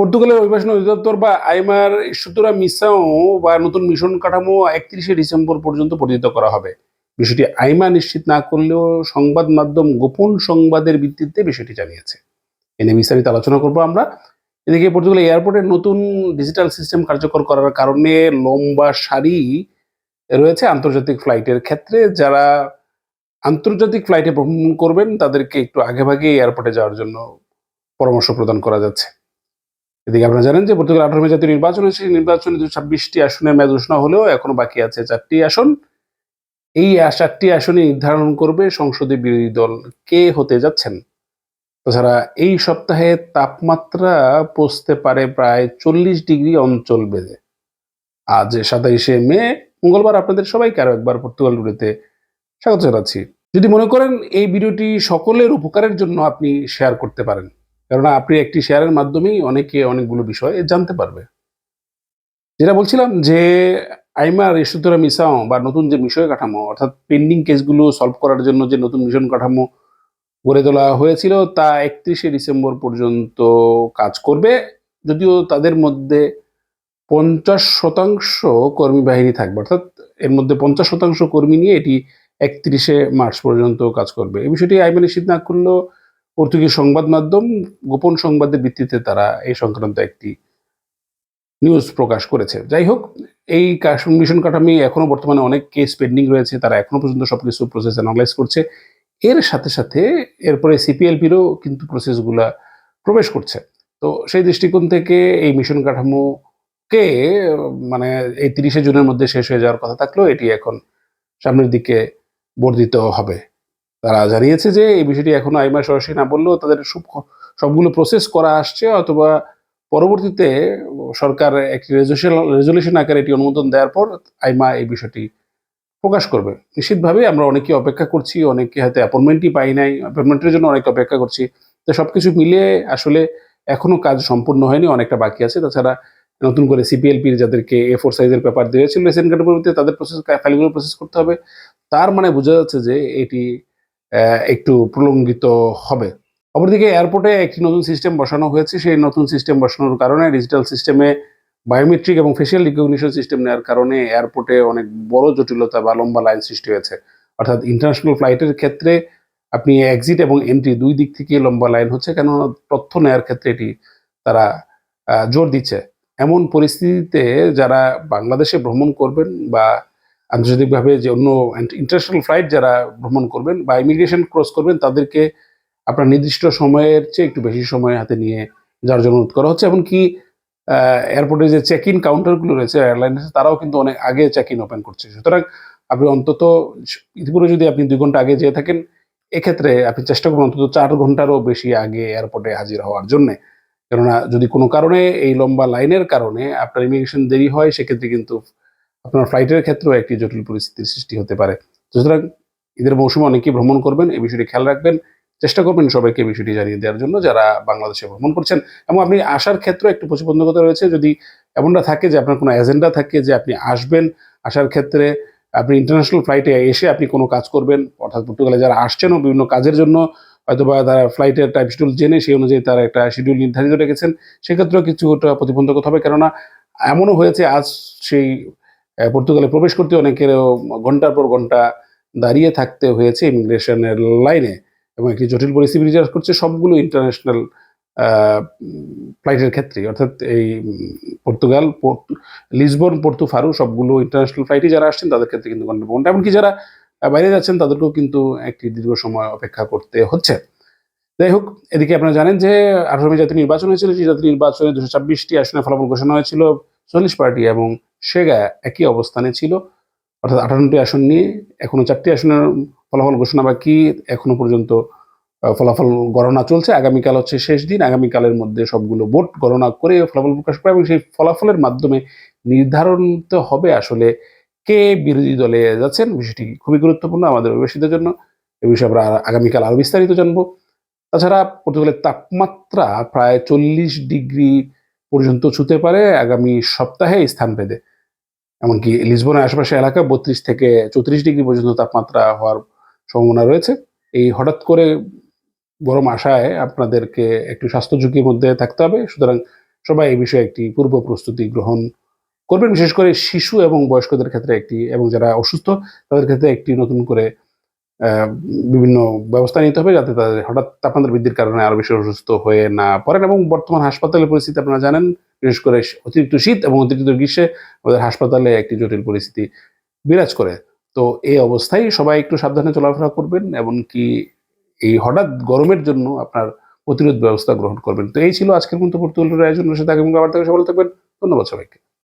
পর্তুগালের অভিবাসন অধিদপ্তর বা আইমার সুতরা মিসাও বা নতুন মিশন কাঠামো একত্রিশে ডিসেম্বর পর্যন্ত পরিচিত করা হবে। বিষয়টি আইমা নিশ্চিত না করলেও সংবাদ মাধ্যম গোপন সংবাদের ভিত্তিতে বিষয়টি জানিয়েছে। এ নিয়ে বিস্তারিত আলোচনা করব আমরা। এদিকে পর্তুগাল এয়ারপোর্টের নতুন ডিজিটাল সিস্টেম কার্যকর করার কারণে লম্বা সারি রয়েছে আন্তর্জাতিক ফ্লাইটের ক্ষেত্রে। যারা আন্তর্জাতিক ফ্লাইটে ভ্রমণ করবেন, তাদেরকে একটু আগেভাগে এয়ারপোর্টে যাওয়ার জন্য পরামর্শ প্রদান করা যাচ্ছে। এদিকে আপনারা জানেন যে পর্তুগাল আঠারো মে জাতীয় নির্বাচন হয়েছে। নির্বাচনে ছাব্বিশটি আসনের মেয়াদ ঘোষণা হলেও এখনও বাকি আছে চারটি আসন। এই চারটি আসনে নির্ধারণ করবে সংসদে বিরোধী দল কে হতে যাচ্ছেন। তাছাড়া এই সপ্তাহে তাপমাত্রা পৌঁছতে পারে প্রায় চল্লিশ ডিগ্রি অঞ্চল বেঁধে আজ সাতাইশে মে, মঙ্গলবার আপনাদের সবাইকে আরও একবার পর্তুগাল টুডেতে স্বাগত জানাচ্ছি। যদি মনে করেন এই ভিডিওটি সকলের উপকারের জন্য আপনি শেয়ার করতে পারেন। কেননা আপনি একটি শেয়ারের মাধ্যমেই অনেকে অনেকগুলো বিষয় জানতে পারবে। যেটা বলছিলাম যে আইমার ইস্যুতরা মিসাও বা নতুন যে বিষয় কাঠামো, অর্থাৎ পেন্ডিং কেসগুলো সলভ করার জন্য যে নতুন মিশন কাঠামো গড়ে তোলা হয়েছিল, তা একত্রিশে ডিসেম্বর পর্যন্ত কাজ করবে। যদিও তাদের মধ্যে পঞ্চাশ শতাংশ কর্মী বাহিনী থাকবে, অর্থাৎ এর মধ্যে পঞ্চাশ শতাংশ কর্মী নিয়ে এটি একত্রিশে মার্চ পর্যন্ত কাজ করবে। এই বিষয়টি আইমা নিশ্চিত না করলেও পর্তুগিজ সংবাদ মাধ্যম গোপন সংবাদের ভিত্তিতে তারা এই সংক্রান্ত একটি নিউজ প্রকাশ করেছে। যাই হোক, এই মিশন কাঠামি এখনও বর্তমানে অনেক কেস পেন্ডিং রয়েছে, তারা এখনও পর্যন্ত সবকিছু প্রসেস অ্যানালাইজ করছে। এর সাথে সাথে এরপরে সিপিএলপিরও কিন্তু প্রসেসগুলা প্রবেশ করছে। তো সেই দৃষ্টিকোণ থেকে এই মিশন কাঠামোকে মানে এই তিরিশে জুনের মধ্যে শেষ হয়ে যাওয়ার কথা থাকলেও এটি এখন সামনের দিকে বর্ধিত হবে। তারা জানিয়েছে যে এই বিষয়টি এখনও আইমা সরাসরি না বললেও তাদের সব- সবগুলো প্রসেস করা আসছে, অথবা পরবর্তীতে সরকার একটি রেজলিউশন আকারে এটি অনুমোদন দেওয়ার পর আইমা এই বিষয়টি প্রকাশ করবে। নিশ্চিতভাবে আমরা অনেকে অপেক্ষা করছি অনেকে হয়তো অ্যাপয়েন্টমেন্টই পাই নাই অ্যাপয়েন্টমেন্টের জন্য অনেকে অপেক্ষা করছি। তো সবকিছু মিলিয়ে আসলে এখনও কাজ সম্পূর্ণ হয়নি, অনেকটা বাকি আছে। তাছাড়া নতুন করে সিপিএলপির যাদেরকে এ ফোর সাইজের পেপার দিয়েছিল রেসেন্ট ক্যাটাগরিতে তাদের প্রসেস ফাইলগুলো প্রসেস করতে হবে। তার মানে বোঝা যাচ্ছে যে এটি একটু প্রলঙ্গিত হবে। অপরদিকে এয়ারপোর্টে একটি নতুন সিস্টেম বসানো হয়েছে। সেই নতুন সিস্টেম বসানোর কারণে ডিজিটাল সিস্টেমে বায়োমেট্রিক এবং ফেসিয়াল রিকগনিশন সিস্টেম নেওয়ার কারণে এয়ারপোর্টে অনেক বড় জটিলতা বা লম্বা লাইন সৃষ্টি হয়েছে। অর্থাৎ ইন্টারন্যাশনাল ফ্লাইটের ক্ষেত্রে আপনি এক্সিট এবং এন্ট্রি দুই দিক থেকে লম্বা লাইন হচ্ছে। কেননা তথ্য নেওয়ার ক্ষেত্রে এটি তারা জোর দিচ্ছে। এমন পরিস্থিতিতে যারা বাংলাদেশে ভ্রমণ করবেন বা আন্তর্জাতিকভাবে যে অন্য ইন্টারন্যাশনাল ফ্লাইট যারা ভ্রমণ করবেন বা ইমিগ্রেশন ক্রস করবেন, তাদেরকে আপনার নির্দিষ্ট সময়ের চেয়ে একটু বেশি সময় হাতে নিয়ে যাওয়ার জন্য অনুরোধ করা হচ্ছে। এমনকি এয়ারপোর্টে যে চেক ইন কাউন্টারগুলো রয়েছে এয়ারলাইনের তারাও কিন্তু অনেক আগে চেক ইন ওপেন করছে। সুতরাং আপনি অন্তত ইতিপূর্বে যদি আপনি দুই ঘণ্টা আগে যেয়ে থাকেন, এক্ষেত্রে আপনি চেষ্টা করুন অন্তত চার ঘন্টারও বেশি আগে এয়ারপোর্টে হাজির হওয়ার জন্যে। কেননা যদি কোনো কারণে এই লম্বা লাইনের কারণে আপনার ইমিগ্রেশন দেরি হয়, সেক্ষেত্রে কিন্তু আপনার ফ্লাইটের ক্ষেত্রেও একটি জটিল পরিস্থিতির সৃষ্টি হতে পারে। সুতরাং ঈদের মৌসুমে অনেকেই ভ্রমণ করবেন, এই বিষয়টি খেয়াল রাখবেন। চেষ্টা করবেন সবাইকে বিষয়টি জানিয়ে দেওয়ার জন্য যারা বাংলাদেশে ভ্রমণ করছেন এবং আপনি আসার ক্ষেত্রে একটু প্রতিবন্ধকতা রয়েছে, যদি এমনটা থাকে যে আপনার কোনো এজেন্ডা থাকে যে আপনি আসবেন, আসার ক্ষেত্রে আপনি ইন্টারন্যাশনাল ফ্লাইটে এসে আপনি কোনো কাজ করবেন, অর্থাৎ পর্তুগালে যারা আসছেনও বিভিন্ন কাজের জন্য হয়তো বা তারা ফ্লাইটের টাইপ শিডিউল জেনে সেই অনুযায়ী তারা একটা শিডিউল নির্ধারিত রেখেছেন, সেক্ষেত্রেও কিছুটা প্রতিবন্ধকতা হবে। কেননা এমনও হয়েছে, আজ সেই পর্তুগালে প্রবেশ করতে অনেকের ঘণ্টার পর ঘণ্টা দাঁড়িয়ে থাকতে হয়েছে ইমিগ্রেশনের লাইনে এবং একটি জটিল পরিস্থিতি বিরাজ করছে সবগুলো ইন্টারন্যাশনাল ফ্লাইটের ক্ষেত্রে অর্থাৎ এই পর্তুগাল পোর্ত- লিসবন, পর্তু ফারু সবগুলো ইন্টারন্যাশনাল ফ্লাইটে যারা আসছেন তাদের ক্ষেত্রে কিন্তু ঘণ্টা। এমনকি যারা বাইরে যাচ্ছেন তাদেরকেও কিন্তু একটি দীর্ঘ সময় অপেক্ষা করতে হচ্ছে। যাই হোক, এদিকে আপনারা জানেন যে আঠারো মে জাতীয় নির্বাচন হয়েছিল। সেই জাতীয় নির্বাচনে দুশো ছাব্বিশটি আসনে ফলাফল ঘোষণা হয়েছিল চল্লিশ পার্টি এবং সেগা একই অবস্থানে ছিল। অর্থাৎ আঠারোটি আসন নিয়ে এখনও চারটি আসনের ফলাফল ঘোষণা বাকি, এখনও পর্যন্ত ফলাফল গণনা চলছে। আগামীকাল হচ্ছে শেষ দিন। আগামীকালের মধ্যে সবগুলো ভোট গণনা করে ফলাফল প্রকাশ করে এবং সেই ফলাফলের মাধ্যমে নির্ধারণ তো হবে আসলে কে বিরোধী দলে যাচ্ছেন। বিষয়টি খুবই গুরুত্বপূর্ণ আমাদের অভিবাসীদের জন্য। এ বিষয়ে আমরা আগামীকাল আরও বিস্তারিত জানব। তাছাড়া পর্তুগালের তাপমাত্রা প্রায় চল্লিশ ডিগ্রি পর্যন্ত ছুতে পারে। আগামী সপ্তাহে স্থান ভেদে এমনকি লিসবনের আশেপাশে এলাকা বত্রিশ থেকে চৌত্রিশ ডিগ্রি পর্যন্ত তাপমাত্রা হওয়ার সম্ভাবনা রয়েছে। এই হঠাৎ করে গরম আশায় আপনাদেরকে একটু স্বাস্থ্য ঝুঁকির মধ্যে থাকতে হবে। সুতরাং সবাই এই বিষয়ে একটি পূর্ব প্রস্তুতি গ্রহণ করবেন। বিশেষ করে শিশু এবং বয়স্কদের ক্ষেত্রে একটি এবং যারা অসুস্থ, তাদের ক্ষেত্রে একটি নতুন করে বিভিন্ন ব্যবস্থা নিতে হবে যাতে তাদের হঠাৎ তাপমাত্রা বৃদ্ধির কারণে আরও বেশি অসুস্থ হয়ে না পড়েন এবং বর্তমান হাসপাতালের পরিস্থিতি আপনারা জানেন, বিশেষ করে অতিরিক্ত শীত এবং অতিরিক্ত গ্রীষ্মে আমাদের হাসপাতালে একটি জটিল পরিস্থিতি বিরাজ করে। তো এই অবস্থায় সবাই একটু সাবধানে চলাফেরা করবেন এমনকি এই হঠাৎ গরমের জন্য আপনার প্রতিরোধ ব্যবস্থা গ্রহণ করবেন। তো এই ছিল আজকের মতো পর্তুলের আয়োজন সাথে আগামী আবার থেকে সবাই থাকবেন। ধন্যবাদ সবাইকে।